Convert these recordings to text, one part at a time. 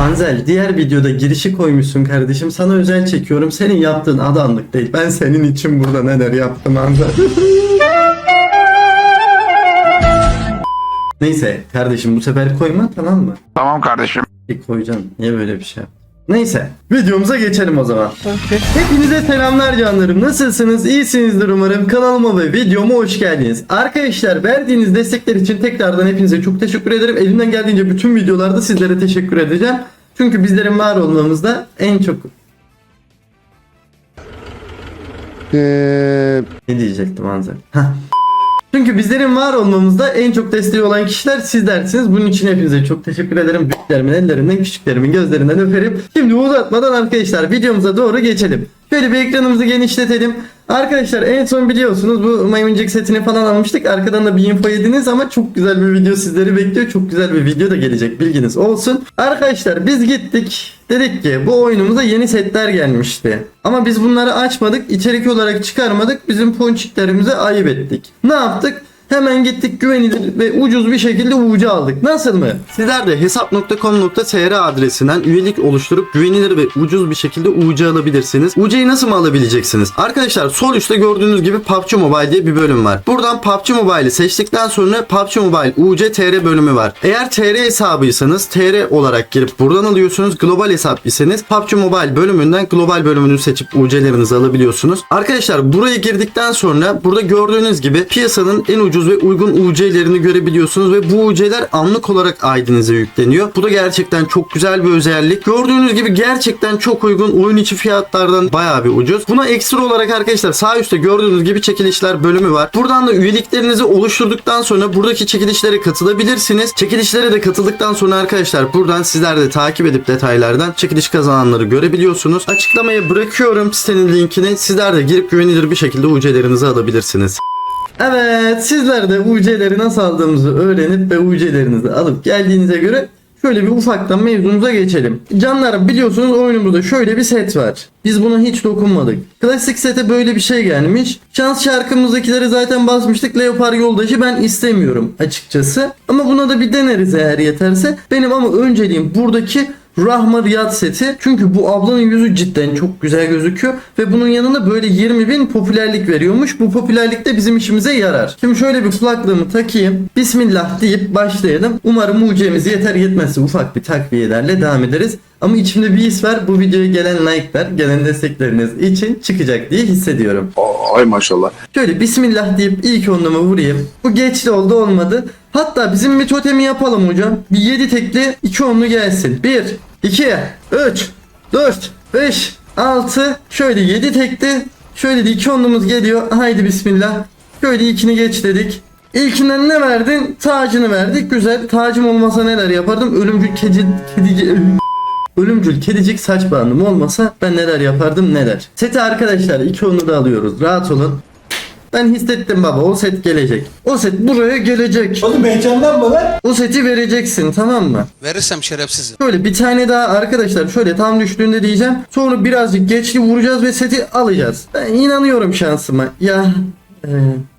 Anzel diğer videoda girişi koymuşsun kardeşim. Sana özel çekiyorum. Senin yaptığın adamlık değil. Ben senin için burada neler yaptım Anzel. Neyse kardeşim bu sefer koyma tamam mı? Tamam kardeşim. Bir koyacağım. Niye böyle bir şey yap? Neyse videomuza geçelim o zaman. Hepinize selamlar canlarım. Nasılsınız? İyisinizdir umarım. Kanalıma ve videoma hoş geldiniz. Arkadaşlar verdiğiniz destekler için tekrardan hepinize çok teşekkür ederim. Elimden geldiğince bütün videolarda sizlere teşekkür edeceğim. Çünkü bizlerin var olmamızda en çok... Ne diyecektim Anzel? Çünkü bizlerin var olmamızda en çok desteği olan kişiler sizlersiniz. Bunun için hepinize çok teşekkür ederim. Büyüklerimin ellerinden, küçüklerimin gözlerinden öperim. Şimdi uzatmadan arkadaşlar videomuza doğru geçelim. Şöyle bir ekranımızı genişletelim. Arkadaşlar en son biliyorsunuz bu maymuncuk setini falan almıştık. Arkadan da bir info yediniz ama çok güzel bir video sizleri bekliyor. Çok güzel bir video da gelecek bilginiz olsun. Arkadaşlar biz gittik. Dedik ki bu oyunumuza yeni setler gelmişti. Ama biz bunları açmadık. içerik olarak çıkarmadık. Bizim ponçiklerimize ayıp ettik. Ne yaptık? Hemen gittik güvenilir ve ucuz bir şekilde UC aldık. Nasıl mı? Sizler de hesap.com.tr adresinden üyelik oluşturup güvenilir ve ucuz bir şekilde UC alabilirsiniz. UC'yi nasıl mı alabileceksiniz? Arkadaşlar sol üstte gördüğünüz gibi PUBG Mobile diye bir bölüm var. Buradan PUBG Mobile'i seçtikten sonra PUBG Mobile UC TR bölümü var. Eğer TR hesabıysanız TR olarak girip buradan alıyorsunuz. Global hesap iseniz PUBG Mobile bölümünden global bölümünü seçip UC'lerinizi alabiliyorsunuz. Arkadaşlar buraya girdikten sonra burada gördüğünüz gibi piyasanın en ucuz ve uygun UC'lerini görebiliyorsunuz ve bu UC'ler anlık olarak ID'nize yükleniyor. Bu da gerçekten çok güzel bir özellik. Gördüğünüz gibi gerçekten çok uygun oyun içi fiyatlardan bayağı bir ucuz. Buna ekstra olarak arkadaşlar sağ üstte gördüğünüz gibi çekilişler bölümü var. Buradan da üyeliklerinizi oluşturduktan sonra buradaki çekilişlere katılabilirsiniz. Çekilişlere de katıldıktan sonra arkadaşlar buradan sizler de takip edip detaylardan çekiliş kazananları görebiliyorsunuz. Açıklamaya bırakıyorum sitenin linkini. Sizler de girip güvenilir bir şekilde UC'lerinizi alabilirsiniz. Evet sizler de UC'leri nasıl aldığımızı öğrenip ve UC'lerinizi alıp geldiğinize göre şöyle bir ufaktan mevzumuza geçelim. Canlarım biliyorsunuz oyunumuzda şöyle bir set var. Biz buna hiç dokunmadık. Klasik sete böyle bir şey gelmiş. Şans şarkımızdakileri zaten basmıştık. Leopar yoldaşı ben istemiyorum açıkçası. Ama buna da bir deneriz eğer yeterse. Benim ama önceliğim buradaki Rahma Riyad seti. Çünkü bu ablanın yüzü cidden çok güzel gözüküyor. Ve bunun yanında böyle 20 bin popülerlik veriyormuş. Bu popülerlik de bizim işimize yarar. Şimdi şöyle bir kulaklığımı takayım. Bismillah deyip başlayalım. Umarım mucizemiz yeter yetmezse ufak bir takviyelerle devam ederiz. Ama içimde bir his var. Bu videoya gelen like'lar, gelen destekleriniz için çıkacak diye hissediyorum. Ay maşallah. Şöyle bismillah deyip ilk onlumu vurayım. Bu geçti oldu olmadı. Hatta bizim bir totemi yapalım hocam. Bir 7 tekli 2 onlu gelsin. 1, 2, 3, 4, 5, 6. Şöyle 7 tekli. Şöyle de 2 onlumuz geliyor. Haydi bismillah. Şöyle ilkini geç dedik. İlkinden ne verdin? Tacını verdik. Güzel. Tacım olmasa neler yapardım? Ölümcül kedi, kedici... Ölümcül kedicik saç bandım olmasa ben neler yapardım neler. Seti arkadaşlar iki onu da alıyoruz. Rahat olun. Ben hissettim baba o set gelecek. O set buraya gelecek. Oğlum heyecandan mı lan? O seti vereceksin tamam mı? Verirsem şerefsizim. Şöyle bir tane daha arkadaşlar şöyle tam düştüğünde diyeceğim. Sonra birazcık geçli vuracağız ve seti alacağız. Ben inanıyorum şansıma. Ya e,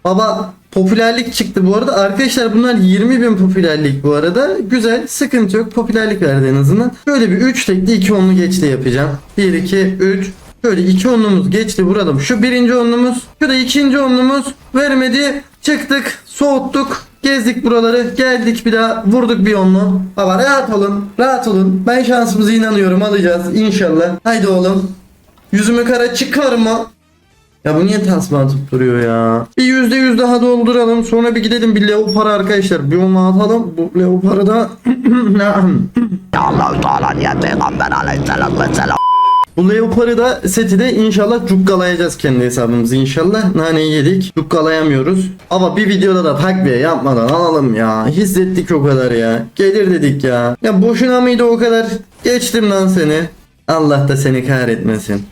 baba popülerlik çıktı bu arada. Arkadaşlar bunlar 20 bin popülerlik bu arada. Güzel sıkıntı yok. Popülerlik verdi en azından. Şöyle bir 3 tekli 2 onlu geçli yapacağım. 1 2 3 Şöyle iki onlumuz geçti vuralım. Şu birinci onlumuz. Şu da ikinci onlumuz. Vermedi. Çıktık. Soğuttuk. Gezdik buraları. Geldik bir daha. Vurduk bir onlu. Baba rahat olun. Rahat olun. Ben şansımıza inanıyorum. Alacağız inşallah. Haydi oğlum. Yüzümü kara çıkarma. Ya bu niye tasma atıp duruyor ya? Bir yüzde yüz daha dolduralım. Sonra bir gidelim bir leopara arkadaşlar. Bir onu atalım. Bu leoparı da... Allah Teala niye Peygamber aleyhissalatü vesselam Bu leoparı da seti de inşallah cukkalayacağız kendi hesabımızı inşallah. Naneyi yedik. Cukkalayamıyoruz. Ama bir videoda da takviye yapmadan alalım ya. Hissettik o kadar ya. Gelir dedik ya. Ya boşuna mıydı o kadar? Geçtim lan seni. Allah da seni kahretmesin.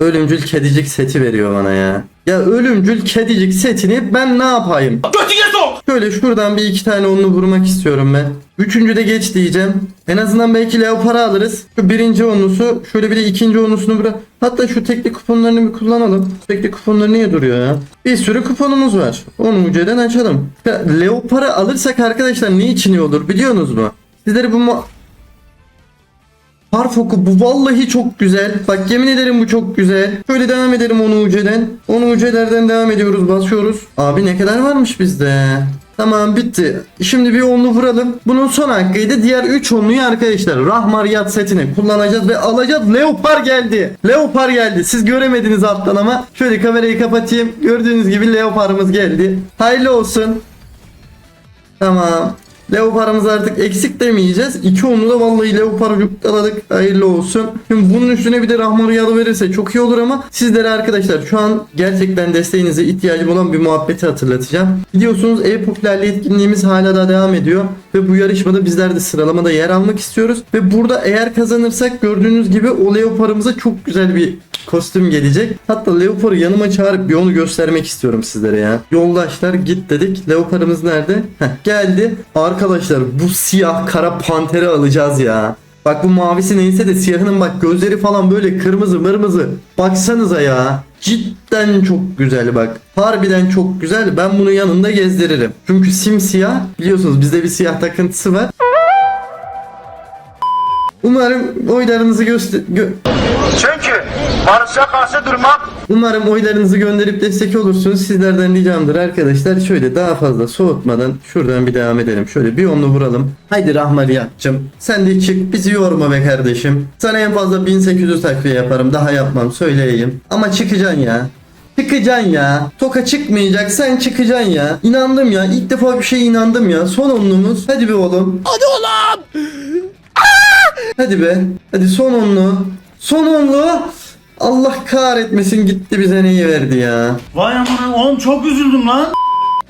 Ölümcül kedicik seti veriyor bana ya. Ya ölümcül kedicik setini ben ne yapayım? Şöyle şuradan bir iki tane onlu vurmak istiyorum ben. Üçüncü de geç diyeceğim. En azından belki leopara alırız. Şu birinci onlusu. Şöyle bir de ikinci onlusunu bırak. Hatta şu tekli kuponlarını bir kullanalım. Tekli kuponları niye duruyor ya? Bir sürü kuponumuz var. Onu uceden açalım. Ya, leopara alırsak arkadaşlar ne için iyi olur biliyorsunuz mu? Sizleri bu mu... Harfoku bu vallahi çok güzel. Bak yemin ederim bu çok güzel. Şöyle devam edelim onu uceden. Onu ucelerden devam ediyoruz basıyoruz. Abi ne kadar varmış bizde. Tamam bitti. Şimdi bir onlu vuralım. Bunun son hakkıydı. Diğer 3 onluyu arkadaşlar Rahmariyat setini kullanacağız ve alacağız. Leopar geldi. Leopar geldi. Siz göremediniz alttan ama. Şöyle kamerayı kapatayım. Gördüğünüz gibi Leopar'ımız geldi. Hayırlı olsun. Tamam. Leopar'ımız artık eksik demeyeceğiz. İki onu da vallahi Leopar yukladık. Hayırlı olsun. Şimdi bunun üstüne bir de Rahman Rüyalı verirse çok iyi olur ama sizlere arkadaşlar şu an gerçekten desteğinize ihtiyacım olan bir muhabbeti hatırlatacağım. Biliyorsunuz e-popülerliği etkinliğimiz hala da devam ediyor. Ve bu yarışmada bizler de sıralamada yer almak istiyoruz. Ve burada eğer kazanırsak gördüğünüz gibi o Leopar'ımıza çok güzel bir kostüm gelecek. Hatta Leopar'ı yanıma çağırıp bir onu göstermek istiyorum sizlere ya. Yoldaşlar git dedik. Leopar'ımız nerede? Heh, geldi. Arkadaşlar bu siyah kara panteri alacağız ya. Bak bu mavisi neyse de siyahının bak gözleri falan böyle kırmızı mırmızı. Baksanıza ya. Cidden çok güzel bak. Harbiden çok güzel. Ben bunu yanında gezdiririm. Çünkü simsiyah. Biliyorsunuz bizde bir siyah takıntısı var. Umarım oylarınızı göster... gö- Çünkü barışa karşı durmak Umarım oylarınızı gönderip destek olursunuz. Sizlerden ricamdır arkadaşlar. Şöyle daha fazla soğutmadan şuradan bir devam edelim. Şöyle bir onlu vuralım. Haydi Rahmariyatçım. Sen de çık bizi yorma be kardeşim. Sana en fazla 1800 takviye yaparım. Daha yapmam söyleyeyim. Ama çıkacaksın ya. Çıkacaksın ya. Toka çıkmayacak sen çıkacaksın ya. İnandım ya. İlk defa bir şeye inandım ya. Son onlumuz. Hadi be oğlum. Hadi oğlum. Hadi be. Hadi son onlu. Son onlu. Allah kahretmesin gitti bize neyi verdi ya. Vay aman oğlum çok üzüldüm lan.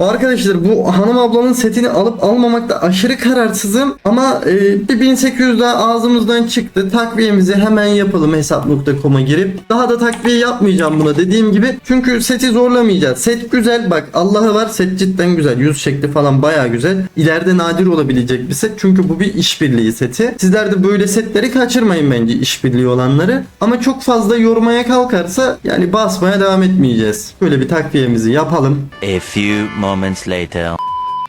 Arkadaşlar bu hanım ablanın setini alıp almamakta aşırı kararsızım ama e, bir 1800 daha ağzımızdan çıktı. Takviyemizi hemen yapalım hesap.com'a girip. Daha da takviye yapmayacağım buna dediğim gibi. Çünkü seti zorlamayacağız. Set güzel bak Allah'ı var set cidden güzel. Yüz şekli falan baya güzel. İleride nadir olabilecek bir set. Çünkü bu bir işbirliği seti. Sizler de böyle setleri kaçırmayın bence işbirliği olanları. Ama çok fazla yormaya kalkarsa yani basmaya devam etmeyeceğiz. Böyle bir takviyemizi yapalım. A few moments later.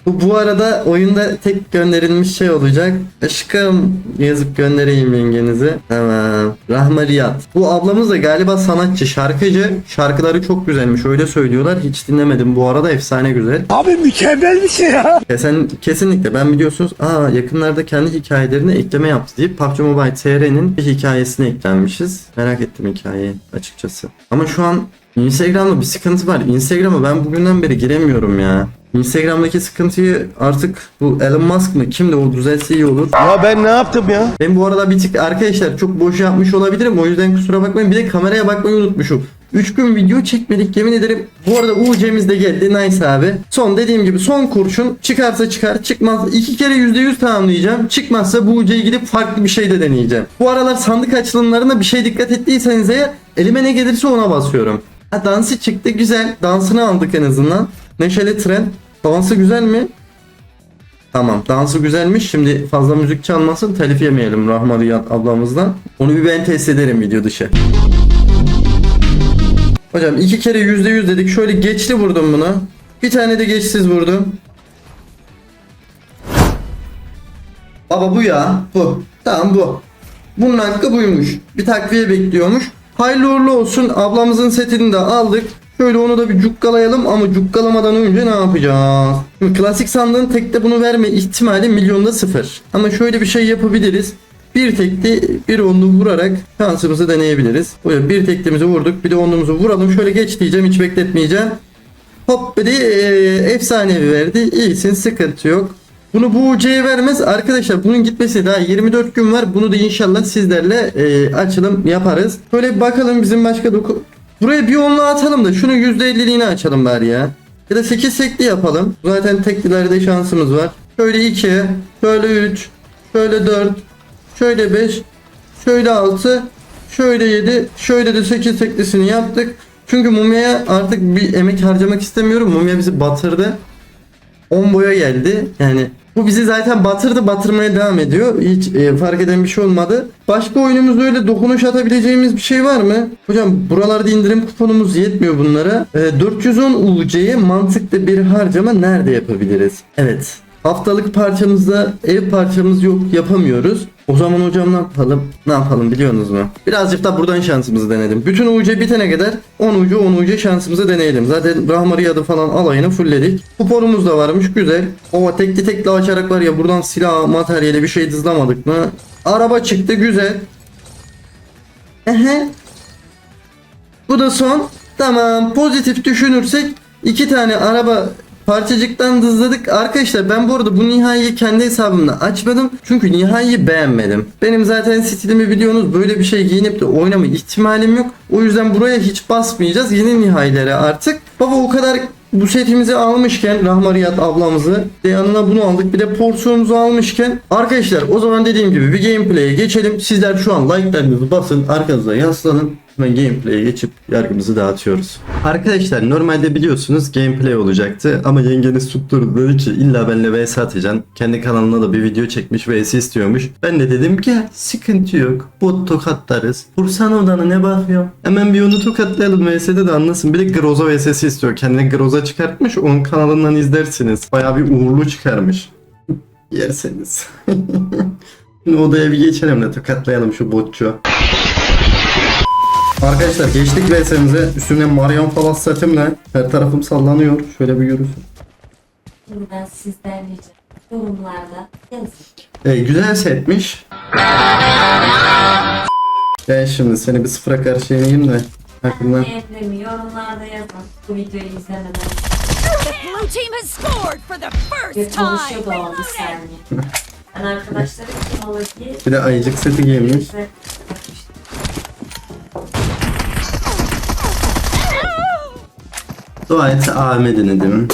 Bu, bu arada oyunda tek gönderilmiş şey olacak. Aşkım yazıp göndereyim yengenizi. Tamam. Rahmariyat. Bu ablamız da galiba sanatçı, şarkıcı. Şarkıları çok güzelmiş öyle söylüyorlar. Hiç dinlemedim bu arada efsane güzel. abi mükemmel bir şey ya. Kesen, kesinlikle ben biliyorsunuz aa yakınlarda kendi hikayelerine ekleme yaptı deyip PUBG Mobile TR'nin bir hikayesine eklenmişiz. Merak ettim hikayeyi açıkçası. Ama şu an Instagram'da bir sıkıntı var. Instagram'a ben bugünden beri giremiyorum ya. Instagram'daki sıkıntıyı artık bu Elon Musk mı kimdi o düzelse iyi olur. Ya ben ne yaptım ya? Ben bu arada bir tık arkadaşlar çok boş yapmış olabilirim. O yüzden kusura bakmayın. Bir de kameraya bakmayı unutmuşum. 3 gün video çekmedik yemin ederim. Bu arada UC'miz de geldi. Nice abi. Son dediğim gibi son kurşun. Çıkarsa çıkar. Çıkmaz. iki kere %100 tamamlayacağım. Çıkmazsa bu UC'ye gidip farklı bir şey de deneyeceğim. Bu aralar sandık açılımlarına bir şey dikkat ettiyseniz eğer elime ne gelirse ona basıyorum. Ha, dansı çıktı güzel. Dansını aldık en azından. Neşeli tren. Dansı güzel mi? Tamam dansı güzelmiş. Şimdi fazla müzik çalmasın telif yemeyelim Rahmaniyat ablamızdan. Onu bir ben test ederim video dışı. Hocam iki kere yüzde yüz dedik. Şöyle geçli vurdum buna. Bir tane de geçsiz vurdum. Baba bu ya. Bu. Tamam bu. Bunun hakkı buymuş. Bir takviye bekliyormuş. Hayırlı uğurlu olsun. Ablamızın setini de aldık. Şöyle onu da bir cukkalayalım ama cukkalamadan önce ne yapacağız? Şimdi klasik sandığın tekte bunu verme ihtimali milyonda sıfır. Ama şöyle bir şey yapabiliriz. Bir tekli bir onlu vurarak şansımızı deneyebiliriz. Böyle bir teklimizi vurduk. Bir de onlumuzu vuralım. Şöyle geç diyeceğim. Hiç bekletmeyeceğim. Hop bir de eee, efsanevi verdi. İyisin sıkıntı yok. Bunu bu UC'ye vermez. Arkadaşlar bunun gitmesi daha 24 gün var. Bunu da inşallah sizlerle eee, açılım yaparız. Şöyle bir bakalım bizim başka doku... Buraya bir onlu atalım da şunu %50'liğini açalım bari ya. Ya da 8 tekli yapalım. Zaten teklilerde şansımız var. Şöyle 2, şöyle 3, şöyle 4, şöyle 5, şöyle 6, şöyle 7, şöyle de 8 teklisini yaptık. Çünkü mumyaya artık bir emek harcamak istemiyorum. Mumya bizi batırdı. 10 boya geldi. Yani bu bizi zaten batırdı batırmaya devam ediyor. Hiç e, fark eden bir şey olmadı. Başka oyunumuzda öyle dokunuş atabileceğimiz bir şey var mı? Hocam buralarda indirim kuponumuz yetmiyor bunlara. E, 410 UC'ye mantıklı bir harcama nerede yapabiliriz? Evet. Haftalık parçamızda ev parçamız yok yapamıyoruz. O zaman hocam ne yapalım? Ne yapalım biliyorsunuz mu? Birazcık da buradan şansımızı denedim. Bütün UC bitene kadar 10 ucu 10 ucu şansımızı deneyelim. Zaten Rahmariya'da falan alayını fullledik. Kuponumuz da varmış güzel. Ova tekli tekli açarak var ya buradan silah materyali bir şey dızlamadık mı? Araba çıktı güzel. Ehe. Bu da son. Tamam pozitif düşünürsek iki tane araba parçacıktan dızladık. Arkadaşlar ben bu arada bu Nihai'yi kendi hesabımda açmadım. Çünkü Nihai'yi beğenmedim. Benim zaten stilimi biliyorsunuz böyle bir şey giyinip de oynama ihtimalim yok. O yüzden buraya hiç basmayacağız. Yeni Nihai'lere artık. Baba o kadar bu setimizi almışken Rahmariyat ablamızı yanına bunu aldık bir de porsiyonumuzu almışken arkadaşlar o zaman dediğim gibi bir gameplay'e geçelim. Sizler şu an like'larınızı basın arkanıza yaslanın. Hemen gameplay'e geçip yargımızı dağıtıyoruz. Arkadaşlar normalde biliyorsunuz gameplay olacaktı ama yengeniz tutturdu dedi ki illa benimle vs atacaksın. Kendi kanalına da bir video çekmiş vs istiyormuş. Ben de dedim ki sıkıntı yok bot tokatlarız. Vursan odanı ne bakıyorsun? Hemen bir onu tokatlayalım vs'de de anlasın. Bir de Groza vs'si istiyor. Kendine Groza çıkartmış onun kanalından izlersiniz. Baya bir uğurlu çıkarmış. Yerseniz. Şimdi odaya bir geçelim de tokatlayalım şu botçu. Arkadaşlar geçtik VS'mize. Üstüne Marion falan setimle her tarafım sallanıyor. Şöyle bir görürsün. Buradan sizden rica yorumlarda yazın. E, güzel setmiş. Ben şimdi seni bir sıfıra karşı yeneyim de aklımdan. Yorumlarda yazın. Bu videoyu izlemeden The blue team has scored for the bir first time. konuşuyor da o bir saniye. Ben arkadaşlarım kim olur diye Bir de ayıcık seti giymiş. size bakmıştım. Dua et değil mi?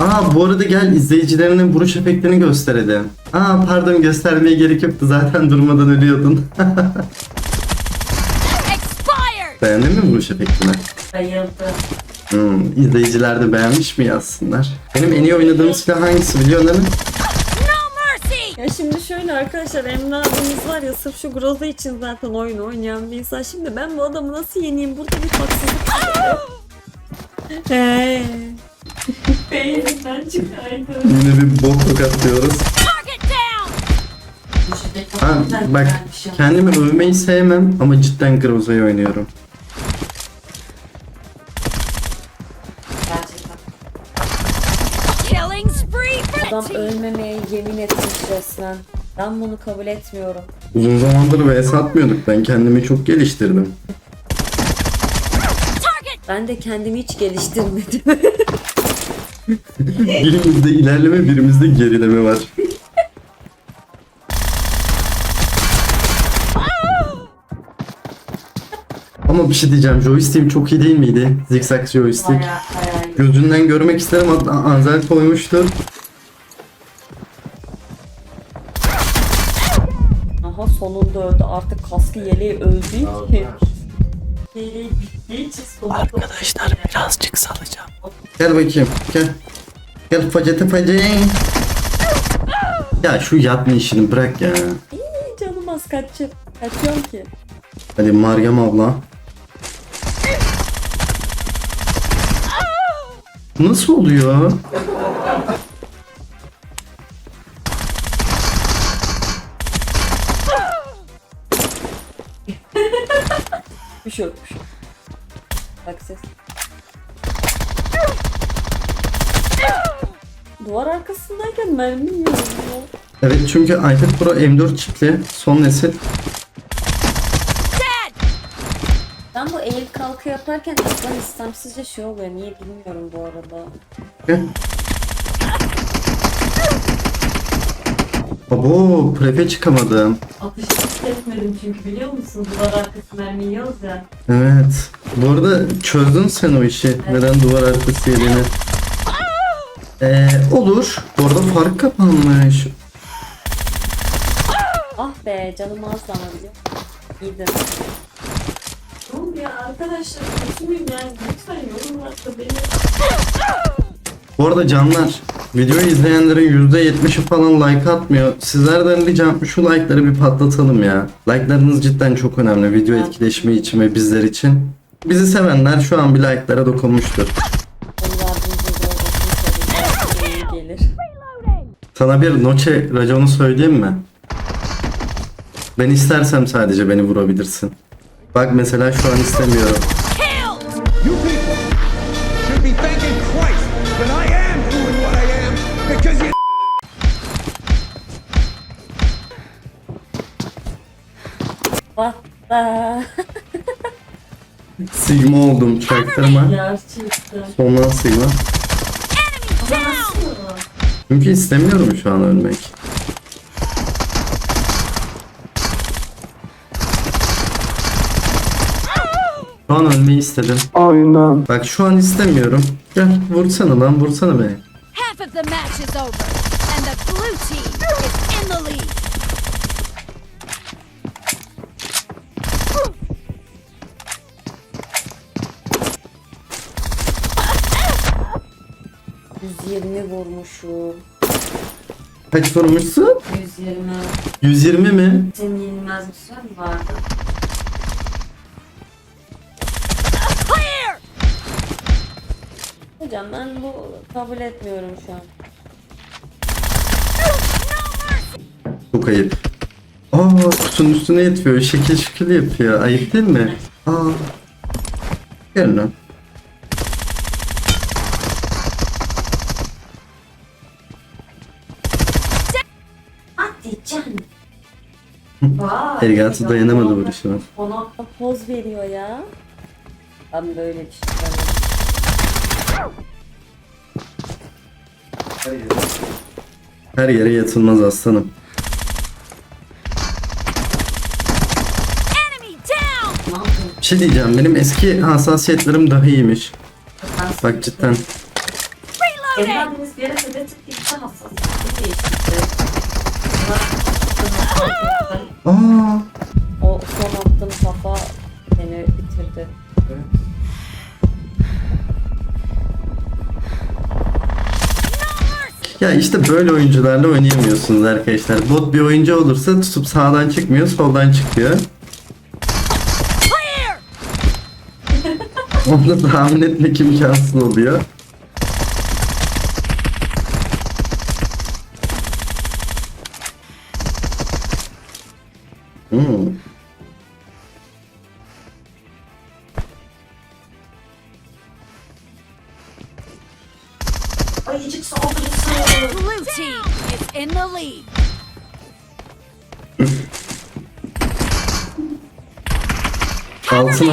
Aa bu arada gel izleyicilerine vuruş efektini gösterelim. Aa pardon göstermeye gerek yoktu zaten durmadan ölüyordun. Beğendin mi vuruş efektini? Bayıldım. Hmm, izleyiciler de beğenmiş mi yazsınlar? Benim en iyi oynadığım silah hangisi biliyor musun? No mercy. Ya şimdi şöyle arkadaşlar Emre abimiz var ya sırf şu Groza için zaten oyunu oynayan bir insan. Şimdi ben bu adamı nasıl yeneyim? Burada bir haksızlık. Eee. Beğeninden çıkardım. Yine bir bok çok Ha, bak kendimi övmeyi sevmem ama cidden Groza'yı oynuyorum. Adam ölmemeye yemin etmiş resmen. Ben bunu kabul etmiyorum. Uzun zamandır vs atmıyorduk ben kendimi çok geliştirdim. Ben de kendimi hiç geliştirmedim. Birimizde ilerleme birimizde gerileme var. Ama bir şey diyeceğim joystick'im çok iyi değil miydi? Zigzag joystick. Bayağı bayağı iyi. Gözünden görmek isterim Anzel koymuştu. Aha sonunda öldü. Artık kaskı yeleği öldü ki. Yeleği bittiği için Arkadaşlar Gel bakayım gel. Gel facete facete. Ya şu yatma işini bırak ya. İyi canım az kaçı. Kaçıyorum ki. Hadi Meryem abla. Nasıl oluyor? Şey yok bir şey yok. Bak ses. Duvar arkasındayken mermi yiyorum ya. Evet çünkü iPad Pro M4 çipli son nesil. Ben bu eğil kalkı yaparken ekran istemsizce şey oluyor. Niye bilmiyorum bu arada. Gel. Abo prepe çıkamadım. Atış hissetmedim çünkü biliyor musun? Duvar arkası mermi yiyoruz ya. Evet. Bu arada çözdün sen o işi. Neden duvar arkası yediğini. Ee, olur. Bu arada fark kapanmış. Ah be canım az biliyor musun? İyiydi. Oğlum ya arkadaşlar kötü müyüm yani? Lütfen yorumlarda beni Bu arada canlar videoyu izleyenlerin %70'i falan like atmıyor. Sizlerden ricam şu like'ları bir patlatalım ya. Like'larınız cidden çok önemli video etkileşimi için ve bizler için. Bizi sevenler şu an bir like'lara dokunmuştur. Sana bir noche raconu söyleyeyim mi? Ben istersem sadece beni vurabilirsin. Bak mesela şu an istemiyorum. Bak da. Sigma oldum çaktırma. Gerçekten. Sonra Sigma. Çünkü istemiyorum şu an ölmek. Şu an ölmeyi istedim. Aynen. Bak şu an istemiyorum. Gel vursana lan vursana beni. Half of the match is over, and the blue team is in the lead. ...120 vurmuşum. Kaç vurmuşsun? 120. 120 mi? Senin yenilmez bir süre mi vardı? Hocam ben bu kabul etmiyorum şu an. Çok ayıp. Aa kutunun üstüne yatıyor. Şekil şekil yapıyor. Ayıp değil mi? Aa. Gel lan. Vay. Elgatı dayanamadı vuruşuna. Ona Poz veriyor ya. Ben böyle bir şey Her yere yatılmaz aslanım. Bir şey diyeceğim. Benim eski hassasiyetlerim daha iyiymiş. Bak cidden. Reloading! Evlendiğiniz bir yere sebep gitti hassas. Aa. O son attığım kafa beni bitirdi. Ya işte böyle oyuncularla oynayamıyorsunuz arkadaşlar. Bot bir oyuncu olursa tutup sağdan çıkmıyor, soldan çıkıyor. Onu tahmin etmek imkansız oluyor.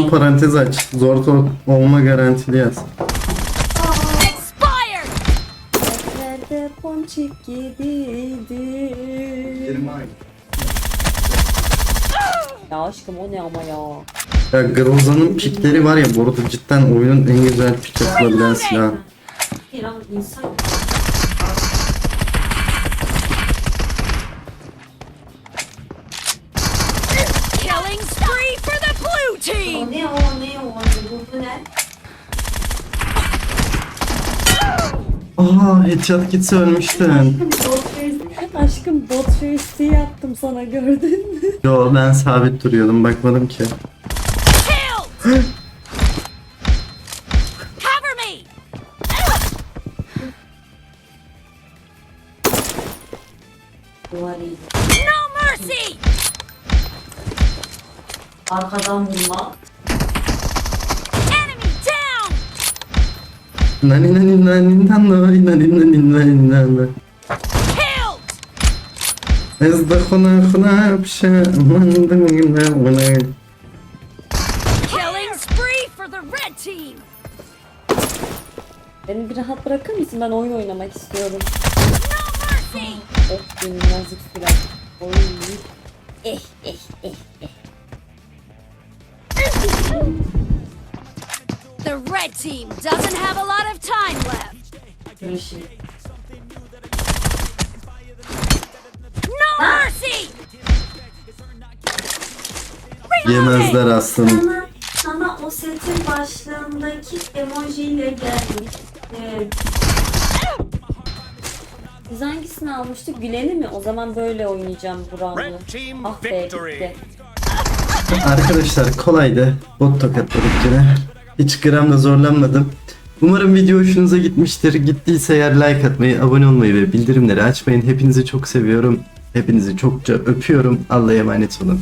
Parantez aç. Zor to- olma garantili yaz. Nerede ponçik. Ya aşkım o ne ama ya. Ya Groza'nın pikleri var ya bu arada cidden oyunun en güzel pik yapılabilen silahı. Bir an insan. Aa headshot gitse ölmüştün. Aşkım bot face'i yaptım sana gördün mü? Yo ben sabit duruyordum bakmadım ki. Killed! Cover me! Duvar iyi. No mercy! Arkadan vurma. Nani nani nani nani nani nani nani nani Killed! Ez de kona kona pişe Killing spree for the red team! Beni bir rahat bırakır mısın? Ben oyun oynamak istiyorum. No mercy! Nazik süren. Oy. Eh eh eh eh. The red team doesn't have a lot of time left. No mercy! Yemezler aslanım. Sana, sana o setin başlığındaki emojiyle gelmiş. Ee, Biz hangisini almıştık? Gülen'i mi? O zaman böyle oynayacağım bu roundu. Ah be gitti. Arkadaşlar kolaydı. Bot tokatladık yine. Hiç gram da zorlanmadım. Umarım video hoşunuza gitmiştir. Gittiyse eğer like atmayı, abone olmayı ve bildirimleri açmayın. Hepinizi çok seviyorum. Hepinizi çokça öpüyorum. Allah'a emanet olun.